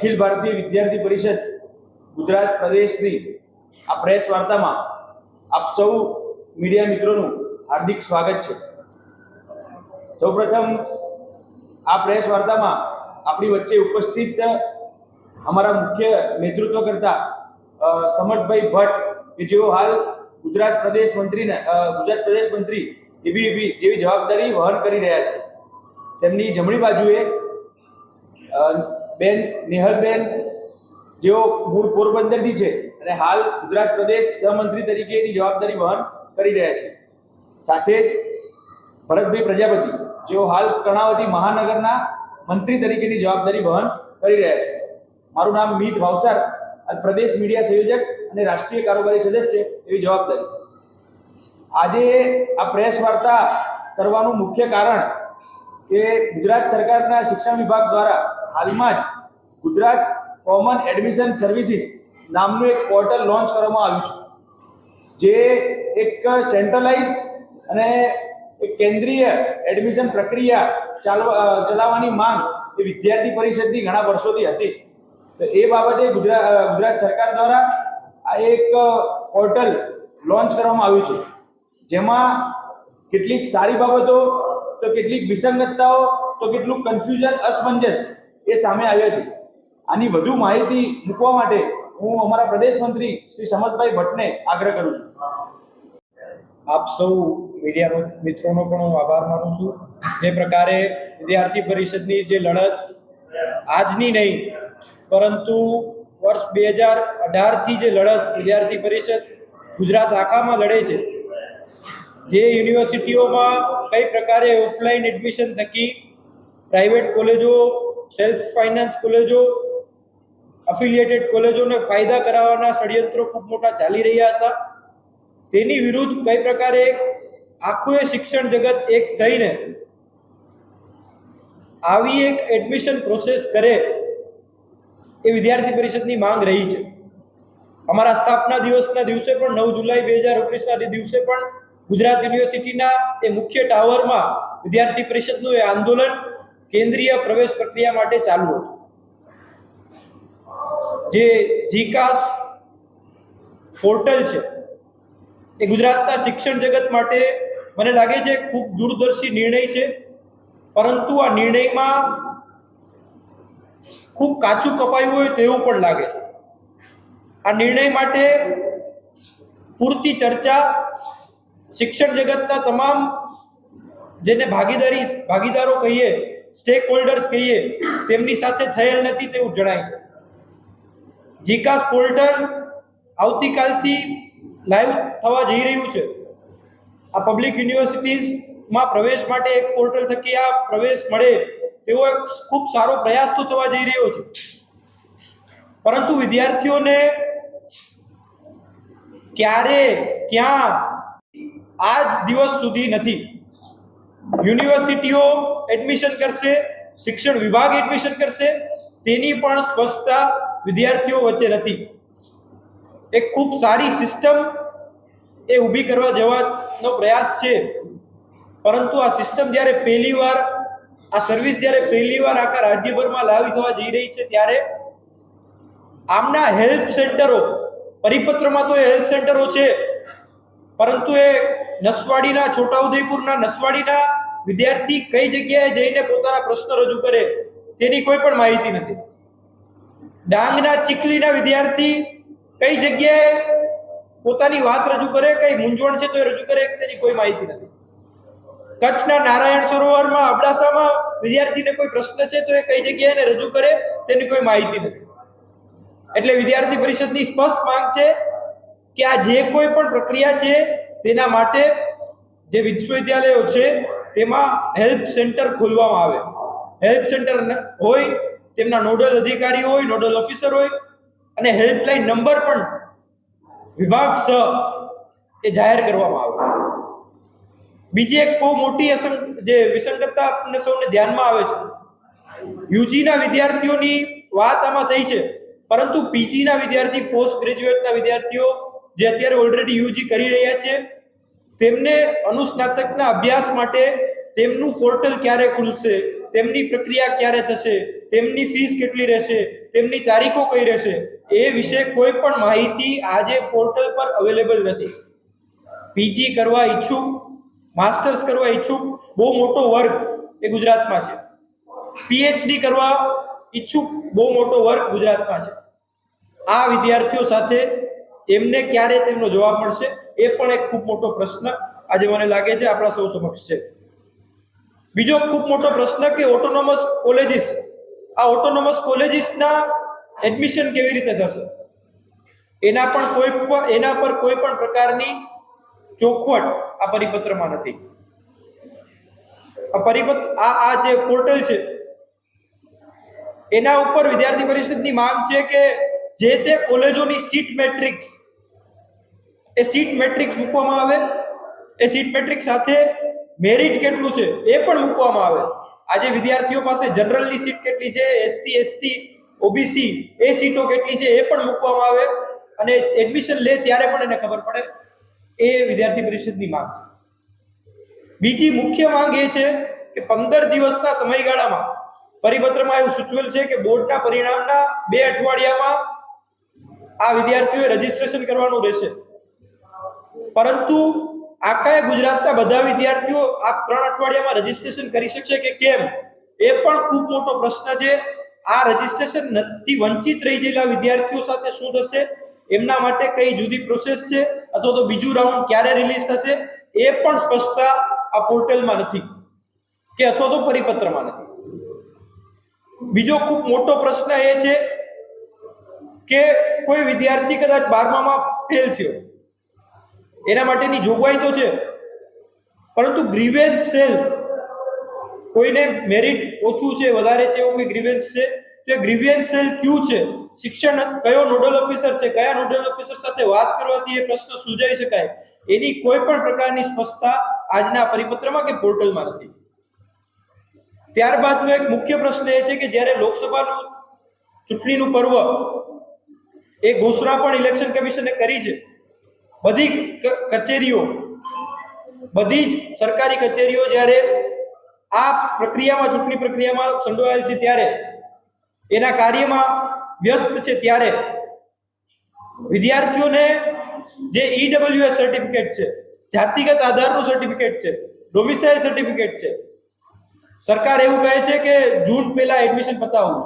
અખિલ ભારતીય વિદ્યાર્થી પરિષદ ગુજરાત પ્રદેશની આ પ્રેસ વાર્તામાં આપ સૌ મીડિયા મિત્રોનું હાર્દિક સ્વાગત છે. સૌપ્રથમ આ પ્રેસ વાર્તામાં આપણી વચ્ચે ઉપસ્થિત અમારા મુખ્ય નેતૃત્વ કરતા સમર્થભાઈ ભટ્ટ કે જેઓ હાલ ગુજરાત પ્રદેશ મંત્રીને ગુજરાત પ્રદેશ મંત્રી એબીવીપી જેવી જવાબદારી વહન કરી રહ્યા છે. તેમની જમણી બાજુએ બેન, નેહલબેન, જેઓ મૂળ પોરબંદરથી છે અને હાલ ગુજરાત પ્રદેશ સહમંત્રી તરીકેની જવાબદારી વહન કરી રહ્યા છે. સાથે જ ભરતભાઈ પ્રજાપતિ, જેઓ હાલ કર્ણાવતી મહાનગરના મંત્રી તરીકેની જવાબદારી વહન કરી રહ્યા છે. મારું નામ મીત ભાવસાર પ્રદેશ મીડિયા સંયોજક અને રાષ્ટ્રીય કારોબારી સદસ્ય એવી જવાબદારી. આજે આ પ્રેસ વાર્તા કરવાનું મુખ્ય કારણ કે ગુજરાત સરકારના શિક્ષણ વિભાગ દ્વારા હાલમાં જ ગુજરાત કોમન એડમિશન સર્વિસીસ નામનું એક પોર્ટલ લોન્ચ કરવામાં આવ્યું છે. જે એક સેન્ટ્રલાઇઝ અને એક કેન્દ્રીય એડમિશન પ્રક્રિયા ચાલવા ચલાવવાની માંગ એ વિદ્યાર્થી પરિષદની ઘણા વર્ષોથી હતી. તો એ બાબતે ગુજરાત ગુજરાત સરકાર દ્વારા આ એક પોર્ટલ લોન્ચ કરવામાં આવ્યું છે. જેમાં કેટલીક સારી બાબતો તો કેટલીક વિસંગતતાઓ, તો કેટલું કન્ફ્યુઝન અસમંજસ એ સામે આવ્યા છે. આની વધુ માહિતી મૂકવા માટે હું અમારા પ્રદેશ મંત્રી શ્રી સમતભાઈ ભટ્ટને આગ્રહ કરું છું. આપ સૌ મીડિયા મિત્રોનો પણ હું આભાર માનું છું. જે પ્રકારે વિદ્યાર્થી પરિષદની જે લડત આજની નહીં, પરંતુ વર્ષ બે હજાર અઢારથી જે લડત વિદ્યાર્થી પરિષદ ગુજરાત આખામાં લડે છે જે યુનિવર્સિટીઓમાં કઈ પ્રકારે ઓફલાઈન એડમિશન થકી પ્રાઇવેટ કોલેજો સેલ્ફ ફાઇનાન્સ કોલેજો અફિલિયેટેડ કોલેજોને ફાયદા કરાવવાના ષડયંત્રો ખૂબ મોટા ચાલી રહ્યા હતા. તેની વિરુદ્ધ કઈ પ્રકારે આખું એ શિક્ષણ જગત એક થઈને આવી એક એડમિશન પ્રોસેસ કરે એ વિદ્યાર્થી પરિષદની માંગ રહી છે. અમારા સ્થાપના દિવસના દિવસે પણ નવ જુલાઈ બે હજાર ઓગણીસના દિવસે પણ ગુજરાત યુનિવર્સિટીના એ મુખ્ય ટાવરમાં વિદ્યાર્થી પરિષદનું એ આંદોલન કેન્દ્રીય પ્રવેશ પ્રક્રિયા માટે ચાલુ હતું. જે જીકાસ પોર્ટલ છે, એ ગુજરાતના શિક્ષણ જગત માટે મને લાગે છે ખૂબ દૂરદર્શી નિર્ણય છે, પરંતુ આ નિર્ણયમાં ખૂબ કાચું કપાયું હોય તેવું પણ લાગે છે. આ નિર્ણય માટે પૂરતી ચર્ચા શિક્ષણ જગતના તમામ જેને ભાગીદારી, ભાગીદારો કહીએ સ્ટેક હોલ્ડર્સ કહીએ, તેમની સાથે થયેલ નથી તેવું જણાય છે. જીકાસ પોર્ટલ આવતીકાલથી લાઈવ થવા જઈ રહ્યું છે. આ પબ્લિક યુનિવર્સિટીઝમાં પ્રવેશ માટે એક પોર્ટલ થકી આ પ્રવેશ મળે તેવો એક ખૂબ સારો પ્રયાસ તો થવા જઈ રહ્યો છે. પરંતુ વિદ્યાર્થીઓને ક્યારે, ક્યાં આજ દિવસ સુધી નથી. યુનિવર્સિટીઓ એડમિશન કરશે, શિક્ષણ વિભાગ એડમિશન કરશે, તેની પણ સ્પષ્ટતા વિદ્યાર્થીઓ વચ્ચે નથી. એક ખૂબ સારી સિસ્ટમ એ ઊભી કરવા જવાનો પ્રયાસ છે. પરંતુ આ સિસ્ટમ જ્યારે પહેલીવાર આ સર્વિસ જ્યારે પહેલીવાર આખા રાજ્યભરમાં લાવી થવા જઈ રહી છે, ત્યારે આમના હેલ્પ સેન્ટરો, પરિપત્રમાં તો એ હેલ્પ સેન્ટરો છે પરંતુ એ નસવાડીના, છોટાઉદેપુરના નસવાડીના વિદ્યાર્થી કઈ જગ્યાએ જઈને પોતાના પ્રશ્ન રજૂ કરે તેની કોઈ પણ માહિતી નથી. ડાંગના ચીખલીના વિદ્યાર્થી કઈ જગ્યાએ પોતાની વાત રજૂ કરે, કઈ મૂંઝવણ છે તો એ રજૂ કરે, તેની કોઈ માહિતી નથી. કચ્છના નારાયણ સરોવરમાં, અબડાસામાં વિદ્યાર્થીને કોઈ પ્રશ્ન છે તો એ કઈ જગ્યાએ રજૂ કરે, તેની કોઈ માહિતી નથી. એટલે વિદ્યાર્થી પરિષદની સ્પષ્ટ માંગ છે કે આ જે કોઈ પણ પ્રક્રિયા છે, તેના માટે જે વિશ્વવિદ્યાલયો છે, તેમાં હેલ્પ સેન્ટર ખોલવામાં આવે. હેલ્પ સેન્ટર હોય, તેમના નોડલ અધિકારી હોય, નોડલ ઓફિસર હોય, અને હેલ્પલાઇન નંબર પણ વિભાગ સ એ જાહેર કરવામાં આવે. બીજી એક બહુ મોટી જે વિસંગતતા આપણને સૌને ધ્યાનમાં આવે છે. યુજીના વિદ્યાર્થીઓની વાત આમાં થઈ છે, પરંતુ પીજીના વિદ્યાર્થી, પોસ્ટ ગ્રેજ્યુએટના વિદ્યાર્થીઓ જે અત્યારે ઓલરેડી યુજી કરી રહ્યા છે, તેમને અનુસ્નાતકના અભ્યાસ માટે તેમનું પોર્ટલ ક્યારે ખુલશે, તેમની પ્રક્રિયા ક્યારે થશે, તેમની ફીસ કેટલી રહેશે, તેમની તારીખો કઈ રહેશે, એ વિશે કોઈ પણ માહિતી આજે પોર્ટલ પર અવેલેબલ નથી. પીજી કરવા ઈચ્છુક માસ્ટર્સ કરવા ઈચ્છુક બહુ મોટો વર્ગ એ ગુજરાતમાં છે. પીએચડી કરવા ઈચ્છુક બહુ મોટો વર્ગ ગુજરાતમાં છે. આ વિદ્યાર્થીઓ સાથે એમને ક્યારે તેમનો જવાબ મળશે એ પણ એક ખૂબ મોટો પ્રશ્ન આજે મને લાગે છે આપણા સૌ સમક્ષ છે. બીજો ખૂબ મોટો પ્રશ્ન કે ઓટોનોમસ કોલેજીસ આ ઓટોનોમસ કોલેજીસના એડમિશન કેવી રીતે થશે? એના પણ કોઈ પણ, એના પર કોઈ પણ પ્રકારની ચોખવટ આ પરિપત્રમાં નથી. આ પરિપત્ર, આ આ જે પોર્ટલ છે, એના ઉપર વિદ્યાર્થી પરિષદની માંગ છે કે જે તે કોલેજોની સીટ મેટ્રિક્સ એ સીટ મેટ્રિક્સ મૂકવામાં આવે. એ સીટ મેટ્રિક્સ સાથે મેરિટ કેટલું છે એ પણ મૂકવામાં આવે. આજે વિદ્યાર્થીઓ પાસે જનરલની સીટ કેટલી છે? એસટી એસટી ઓબીસી એ સીટો કેટલી છે એ પણ મૂકવામાં આવે અને એડમિશન લે ત્યારે પણ એને ખબર પડે. એ વિદ્યાર્થી પરિષદની માંગ છે. બીજી મુખ્ય માંગ એ છે કે પંદર દિવસના સમયગાળામાં પરિપત્રમાં એવું સૂચવેલ છે કે બોર્ડના પરિણામના બે અઠવાડિયામાં આ વિદ્યાર્થીઓએ રજીસ્ટ્રેશન કરવાનું રહેશે. પરંતુ આખા ગુજરાતના બધા વિદ્યાર્થીઓ આ ત્રણ અઠવાડિયામાં રજીસ્ટ્રેશન કરી શકશે કે કેમ? એ પણ ખૂબ મોટો પ્રશ્ન છે. આ રજીસ્ટ્રેશન નથી વંચિત રહી ગયેલા વિદ્યાર્થીઓ સાથે શું થશે? એમના માટે કઈ જુદી પ્રોસેસ છે? અથવા તો બીજું રાઉન્ડ ક્યારે રિલીઝ થશે? એ પણ સ્પષ્ટતા આ પોર્ટલમાં નથી કે અથવા તો પરિપત્રમાં નથી. બીજો ખૂબ મોટો પ્રશ્ન એ છે કે કોઈ વિદ્યાર્થી કદાચ બારમામાં ફેલ થયો. એના માટેની જોગવાઈ તો છે. પરંતુ ગ્રીવેન્સ સેલ કોઈને મેરિટ ઓછું છે, વધારે છે એવું કોઈ ગ્રીવેન્સ છે? તો એ ગ્રીવેન્સ સેલ ક્યુ છે? શિક્ષણ કયો નોડલ ઓફિસર છે? કયા નોડલ ઓફિસર સાથે વાત કરવાથી એ પ્રશ્ન સુલઝાઈ શકાય? એની કોઈ પણ પ્રકારની સ્પષ્ટતા આજના પરિપત્રમાં કે પોર્ટલમાં નથી. ત્યારબાદનો એક મુખ્ય પ્રશ્ન એ છે કે જ્યારે લોકસભાનું ચૂંટણીનું પર્વ, એ ઘોષણા પણ ઇલેક્શન કમિશને કરી છે. બધી કચેરીઓ, બધી જ સરકારી કચેરીઓ જ્યારે આ પ્રક્રિયામાં, ચૂંટણી પ્રક્રિયામાં સંડોવાયેલ છે ત્યારે, એના કાર્યમાં વ્યસ્ત છે ત્યારે, વિદ્યાર્થીઓને જે ઈડબ્લ્યુએસ સર્ટિફિકેટ છે, જાતિગત આધારનું સર્ટિફિકેટ છે ડોમિસાઇલ સર્ટિફિકેટ છે, સરકાર એવું કહે છે કે જૂન પહેલા એડમિશન પતાવવું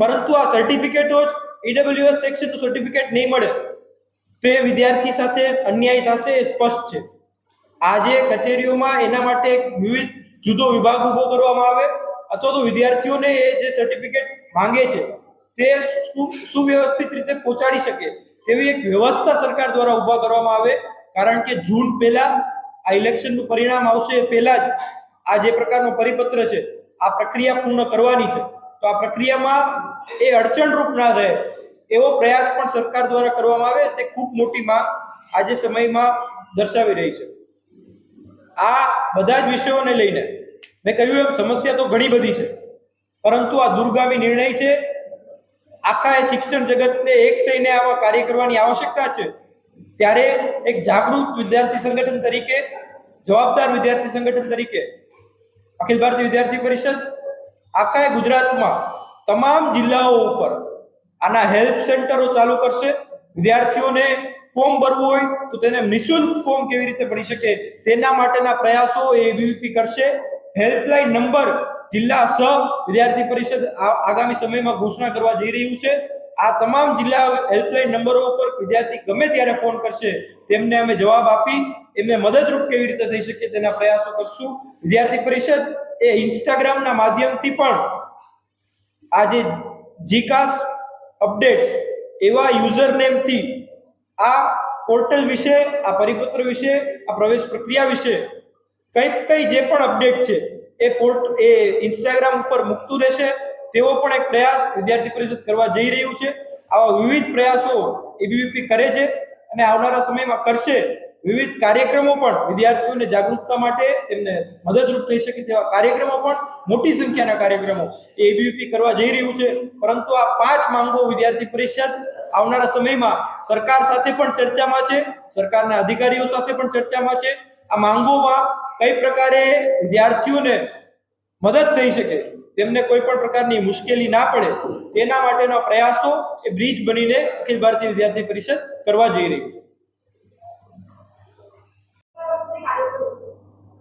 પરંતુ આ સર્ટિફિકેટો જ ઈડબ્લ્યુએસ સેક્શનનું સર્ટિફિકેટ નહીં મળે. તો વિદ્યાર્થી સાથે અન્યાય થશે એ સ્પષ્ટ છે. આજે કચેરીઓમાં એના માટે એક વિવિધ જુદો વિભાગ ઊભો કરવામાં આવે અથવા તો વિદ્યાર્થીઓને એ જે સર્ટિફિકેટ માંગે છે, તે સુવ્યવસ્થિત રીતે પહોંચાડી શકે તેવી એક વ્યવસ્થા સરકાર દ્વારા ઊભા કરવામાં આવે. કારણ કે જૂન પહેલા આ ઇલેક્શનનું પરિણામ આવશે એ પહેલા જ આ જે પ્રકારનો પરિપત્ર છે, આ પ્રક્રિયા પૂર્ણ કરવાની છે. તો આ પ્રક્રિયામાં એ અડચણરૂપ ના રહે એવો પ્રયાસ પણ સરકાર દ્વારા કરવામાં આવે, તે ખૂબ મોટી માંગ આજે સમયમાં દર્શાવી રહી છે. આ બધા જ વિષયોને લઈને મેં કહ્યું એમ, સમસ્યા તો ઘણી બધી છે, પરંતુ આ દુર્ગામી નિર્ણય છે. આખા એ શિક્ષણ જગતને એક થઈને આવા કાર્ય કરવાની આવશ્યકતા છે. ત્યારે એક જાગૃત વિદ્યાર્થી સંગઠન તરીકે, જવાબદાર વિદ્યાર્થી સંગઠન તરીકે અખિલ ભારતીય વિદ્યાર્થી પરિષદ આખા ગુજરાતમાં તમામ જિલ્લાઓ ઉપર આના હેલ્પ સેન્ટરો ચાલુ કરશે. વિદ્યાર્થીઓને ફોર્મ ભરવું હોય તો તેને નિઃશુલ્ક ફોર્મ કેવી રીતે ભરી શકે તેના માટેના પ્રયાસો એ એબીવીપી કરશે. હેલ્પલાઇન નંબર જિલ્લા સહ વિદ્યાર્થી પરિષદ આગામી સમયમાં ઘોષણા કરવા જઈ રહ્યું છે. આ તમામ જિલ્લા હેલ્પલાઇન નંબરો ઉપર વિદ્યાર્થી ગમે ત્યારે ફોન કરશે તેમને અમે જવાબ આપી એમને મદદરૂપ કેવી રીતે થઈ શકે તેના પ્રયાસો કરશું. વિદ્યાર્થી પરિષદ એ ઇન્સ્ટાગ્રામના માધ્યમથી પણ આજે જીકાસ અપડેટ્સ એવા યુઝર નેમથી આ પોર્ટલ વિશે, આ પરિપત્ર વિશે, આ પ્રવેશ પ્રક્રિયા વિશે કઈ કઈ જે પણ અપડેટ છે, એ પોર્ટ, એ ઇન્સ્ટાગ્રામ ઉપર મૂકતું રહેશે. તેવો પણ એક પ્રયાસ વિદ્યાર્થી પરિષદ કરવા જઈ રહ્યું છે. આવા વિવિધ પ્રયાસો એબીવીપી કરે છે અને આવનારા સમયમાં કરશે. વિવિધ કાર્યક્રમો પણ વિદ્યાર્થીઓને જાગૃતતા માટે તેમને મદદરૂપ થઈ શકે તેવા કાર્યક્રમો પણ મોટી સંખ્યાના કાર્યક્રમો એ એબીવીપી કરવા જઈ રહ્યું છે. પરંતુ આ પાંચ માંગો વિદ્યાર્થી પરિષદ આવનારા સમયમાં સરકાર સાથે પણ ચર્ચામાં છે. સરકારના અધિકારીઓ સાથે પણ ચર્ચામાં છે. આ માંગોમાં કઈ પ્રકારે વિદ્યાર્થીઓને મદદ થઈ શકે, તેમને કોઈ પણ પ્રકારની મુશ્કેલી ના પડે, તેના માટેના પ્રયાસો એ બ્રિજ બનીને અખિલ ભારતીય વિદ્યાર્થી પરિષદ કરવા જઈ રહ્યું છે.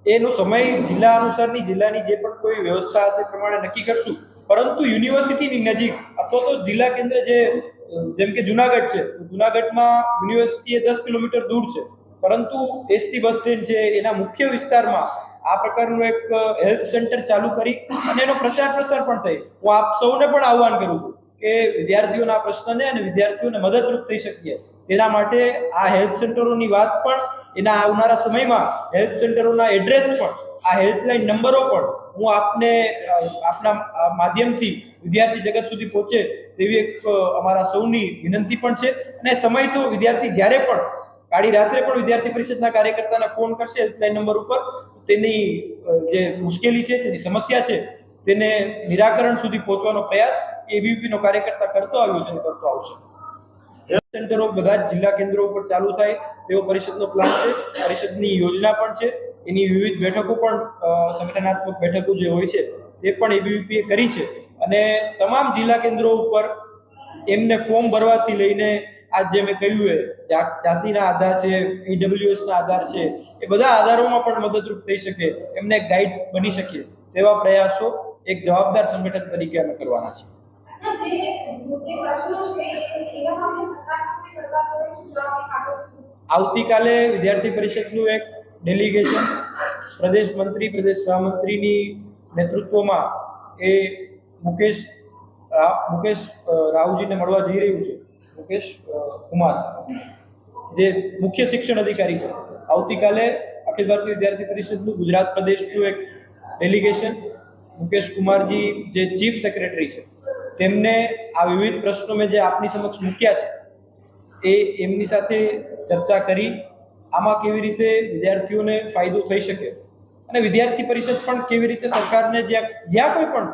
એનો સમય જિલ્લા અનુસારની જિલ્લાની જે પણ કોઈ વ્યવસ્થા હશે પ્રમાણે નક્કી કરશું. પરંતુ યુનિવર્સિટીની નજીક, અથવા તો જિલ્લા કેન્દ્ર જે, જેમ કે જુનાગઢ છે જુનાગઢમાં યુનિવર્સિટી એ દસ કિલોમીટર દૂર છે. પરંતુ એસટી બસ સ્ટેન્ડ છે, એના મુખ્ય વિસ્તારમાં આ પ્રકારનું એક હેલ્પ સેન્ટર ચાલુ કરી અને એનો પ્રચાર પ્રસાર પણ થઈ. હું આપ સૌને પણ આહ્વાન કરું છું કે વિદ્યાર્થીઓના પ્રશ્નને અને વિદ્યાર્થીઓને મદદરૂપ થઈ શકીએ. તેના માટે આ હેલ્પ સેન્ટરોની વાત પણ એના આવનારા સમયમાં હેલ્પ સેન્ટરોના એડ્રેસ પણ, આ હેલ્પલાઇન નંબરો પણ હું આપને, આપના માધ્યમથી વિદ્યાર્થી જગત સુધી પહોંચે તેવી એક અમારા સૌની વિનંતી પણ છે. અને સમય તો વિદ્યાર્થી જ્યારે પણ, કાળી રાત્રે પણ વિદ્યાર્થી પરિષદના કાર્યકર્તાને ફોન કરશે હેલ્પલાઇન નંબર ઉપર તેની જે મુશ્કેલી છે, તેની સમસ્યા છે, તેને નિરાકરણ સુધી પહોંચવાનો પ્રયાસ એ નો કાર્યકર્તા કરતો આવ્યો છે કરતો આવશે. હેલ્થ સેન્ટરો બધા જ જિલ્લા કેન્દ્રો ઉપર ચાલુ થાય તેવો પરિષદનો પ્લાન છે. પરિષદની યોજના પણ છે. એની વિવિધ બેઠકો પણ સંગઠનાત્મક બેઠકો જે હોય છે તે પણ એબીવીપીએ કરી છે. અને તમામ જિલ્લા કેન્દ્રો ઉપર એમને ફોર્મ ભરવાથી લઈને આ જે મેં કહ્યું એ જાતિના આધાર છે ઈડબ્લ્યુએસના આધાર છે, એ બધા આધારોમાં પણ મદદરૂપ થઈ શકે, એમને ગાઈડ બની શકે તેવા પ્રયાસો એક જવાબદાર સંગઠન તરીકે અમે કરવાના છે આવતીકાલે વિદ્યાર્થી પરિષદનું એક ડેલિગેશન પ્રદેશ મંત્રી, પ્રદેશ સહમંત્રીની નેતૃત્વમાં એ મુકેશ મુકેશ રાવજીને મળવા જઈ રહ્યું છે. મુકેશ કુમાર. જે મુખ્ય શિક્ષણ અધિકારી છે. આવતીકાલે અખિલ ભારતીય વિદ્યાર્થી પરિષદનું ગુજરાત પ્રદેશનું એક ડેલિગેશન મુકેશ કુમારજી, જે ચીફ સેક્રેટરી છે, તેમને આ વિવિધ પ્રશ્નો મેં જે આપની સમક્ષ મૂક્યા છે એ એમની સાથે ચર્ચા કરી, આમાં કેવી રીતે વિદ્યાર્થીઓને ફાયદો થઈ શકે? અને વિદ્યાર્થી પરિષદ પણ કેવી રીતે સરકારને જ્યાં જ્યાં કોઈ પણ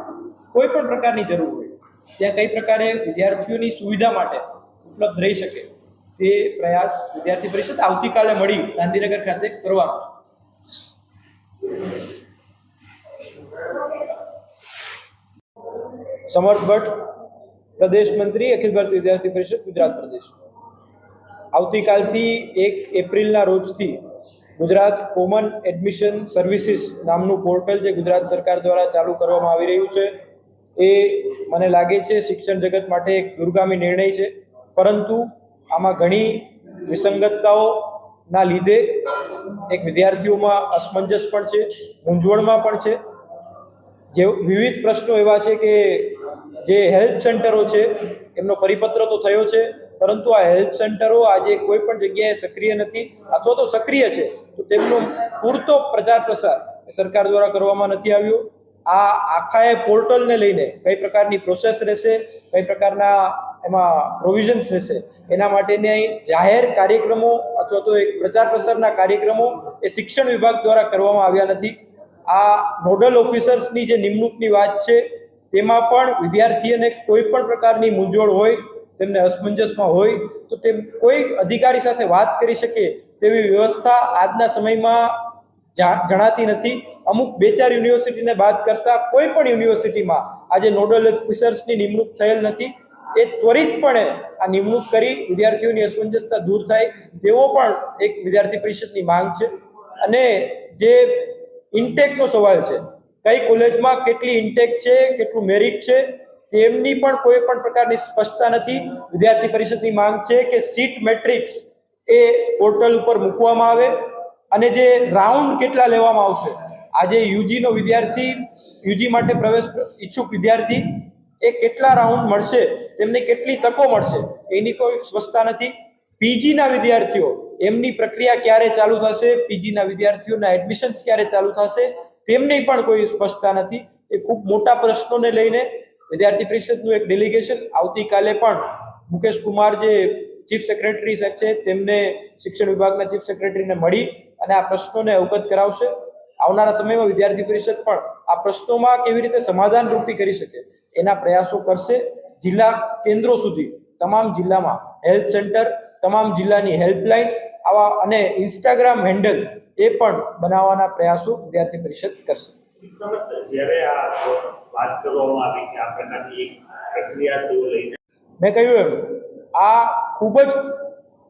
કોઈ પણ પ્રકારની જરૂર હોય, ત્યાં કઈ પ્રકારે વિદ્યાર્થીઓની સુવિધા માટે ઉપલબ્ધ રહી શકે, તે પ્રયાસ વિદ્યાર્થી પરિષદ આવતીકાલે મળી ગાંધીનગર ખાતે કરવાનો છે. સમર્થ ભટ્ટ, પ્રદેશ મંત્રી, અખિલ ભારતીય વિદ્યાર્થી પરિષદ, ગુજરાત પ્રદેશ. આવતીકાલથી એક એપ્રિલના રોજથી ગુજરાત કોમન એડમિશન સર્વિસીસ નામનું પોર્ટલ જે ગુજરાત સરકાર દ્વારા ચાલુ કરવામાં આવી રહ્યું છે, એ મને લાગે છે શિક્ષણ જગત માટે એક દુર્ગામી નિર્ણય છે. પરંતુ આમાં ઘણી વિસંગતતાઓના લીધે એક વિદ્યાર્થીઓમાં અસમંજસ પણ છે, મૂંઝવણમાં પણ છે. જે વિવિધ પ્રશ્નો એવા છે કે જે હેલ્પ સેન્ટરો છે, એમનો પરિપત્ર તો થયો છે પરંતુ આ હેલ્પ સેન્ટરો આજે કોઈ પણ જગ્યાએ સક્રિય નથી, અથવા તો સક્રિય છે, તો તેમનો પૂરતો પ્રચાર પ્રસાર સરકાર દ્વારા કરવામાં નથી આવ્યો. આ આખા એ પોર્ટલને લઈને કઈ પ્રકારની પ્રોસેસ રહેશે, કઈ પ્રકારના એમાં પ્રોવિઝન્સ રહેશે, એના માટેની જાહેર કાર્યક્રમો અથવા તો એક પ્રચાર પ્રસારના કાર્યક્રમો એ શિક્ષણ વિભાગ દ્વારા કરવામાં આવ્યા નથી. આ નોડલ ઓફિસર્સની જે નિમણૂકની વાત છે, તેમાં પણ વિદ્યાર્થીઓને કોઈ પણ પ્રકારની મૂંઝવણ હોય તેમને અસમંજસમાં હોય તો તે કોઈ અધિકારી સાથે વાત કરી શકે તેવી વ્યવસ્થા આજના સમયમાં જણાતી નથી. અમુક બે ચાર યુનિવર્સિટીને બાદ કરતાં કોઈ પણ યુનિવર્સિટીમાં આજે નોડલ ઓફિસર્સની નિમણૂક થયેલ નથી. એ ત્વરિતપણે આ નિમણૂક કરી વિદ્યાર્થીઓની અસમંજસતા દૂર થાય તેવો પણ એક વિદ્યાર્થી પરિષદની માંગ છે. અને જે ઇન્ટેકનો સવાલ છે, કઈ કોલેજમાં કેટલી ઇન્ટેક છે, કેટલું મેરિટ છે તેમની પણ કોઈ પણ પ્રકારની સ્પષ્ટતા નથી. વિદ્યાર્થી પરિષદની માંગ છે કે સીટ મેટ્રિક્સ એ પોર્ટલ ઉપર મૂકવામાં આવે અને જે રાઉન્ડ કેટલા લેવામાં આવશે. આજે યુજીનો વિદ્યાર્થી, યુજી માટે પ્રવેશ ઈચ્છુક વિદ્યાર્થી, એ કેટલા રાઉન્ડ મળશે, તેમને કેટલી તકો મળશે, એની કોઈ સ્પષ્ટતા નથી. પીજીના વિદ્યાર્થીઓ, એમની પ્રક્રિયા ક્યારે ચાલુ થશે, પીજીના વિદ્યાર્થીઓના એડમિશન્સ ક્યારે ચાલુ થશે, તેમની પણ કોઈ સ્પષ્ટતા નથી. એ ખૂબ મોટા પ્રશ્નોને લઈને વિદ્યાર્થી પરિષદનું એક ડેલિગેશન આવતીકાલે પણ મુકેશ કુમાર જે ચીફ સેક્રેટરી સાહેબ છે, તેમને શિક્ષણ વિભાગના ચીફ સેક્રેટરીને મળી અને આ પ્રશ્નોને અવગત કરાવશે. આવનારા સમયમાં વિદ્યાર્થી પરિષદ પણ આ પ્રશ્નોમાં કેવી રીતે સમાધાન રૂપી કરી શકે એના પ્રયાસો કરશે. જિલ્લા કેન્દ્રો સુધી તમામ જિલ્લામાં હેલ્થ સેન્ટર, તમામ જિલ્લાની હેલ્પલાઇન આવા અને ઇન્સ્ટાગ્રામ હેન્ડલ એ પણ બનાવવાના પ્રયાસો વિદ્યાર્થી પરિષદ કરશે. મેં કહ્યું એમ, આ ખૂબ જ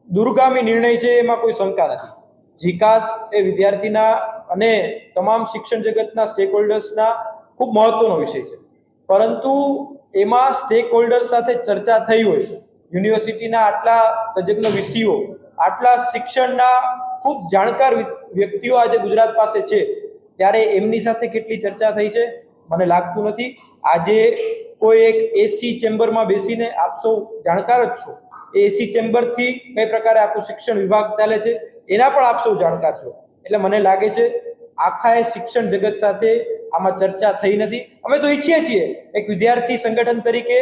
દુર્ગામી નિર્ણય છે, એમાં કોઈ શંકા નથી. જીકાસ એ વિદ્યાર્થીના અને તમામ શિક્ષણ જગતના સ્ટેક હોલ્ડર્સના ખૂબ મહત્વનો વિષય છે. પરંતુ એમાં સ્ટેક હોલ્ડર્સ સાથે ચર્ચા થઈ હોય, યુનિવર્સિટીના આટલા તજજ્ઞ વિષયો, આટલા શિક્ષણના ખૂબ જાણકાર વ્યક્તિઓ આજે ગુજરાત પાસે છે ત્યારે એમની સાથે કેટલી ચર્ચા થઈ છે, મને લાગતું નથી. આજે કોઈ એક એસી ચેમ્બરમાં બેસીને આપ સૌ જાણકાર જ છો. એસી ચેમ્બરથી કઈ પ્રકારે આખું શિક્ષણ વિભાગ ચાલે છે, એના પણ આપ સૌ જાણકાર છો. એટલે મને લાગે છે, આખા એ શિક્ષણ જગત સાથે આમાં ચર્ચા થઈ નથી. અમે તો ઈચ્છીએ છીએ, એક વિદ્યાર્થી સંગઠન તરીકે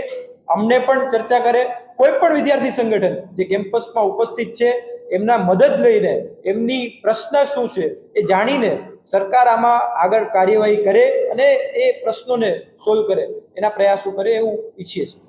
અમને પણ ચર્ચા કરે કોઈ પણ વિદ્યાર્થી સંગઠન જે કેમ્પસમાં ઉપસ્થિત છે, એમના મદદ લઈને એમની પ્રશ્ન શું છે એ જાણીને સરકાર આમાં આગળ કાર્યવાહી કરે અને એ પ્રશ્નોને સોલ્વ કરે. એના પ્રયાસો કરે એવું ઈચ્છીએ છીએ.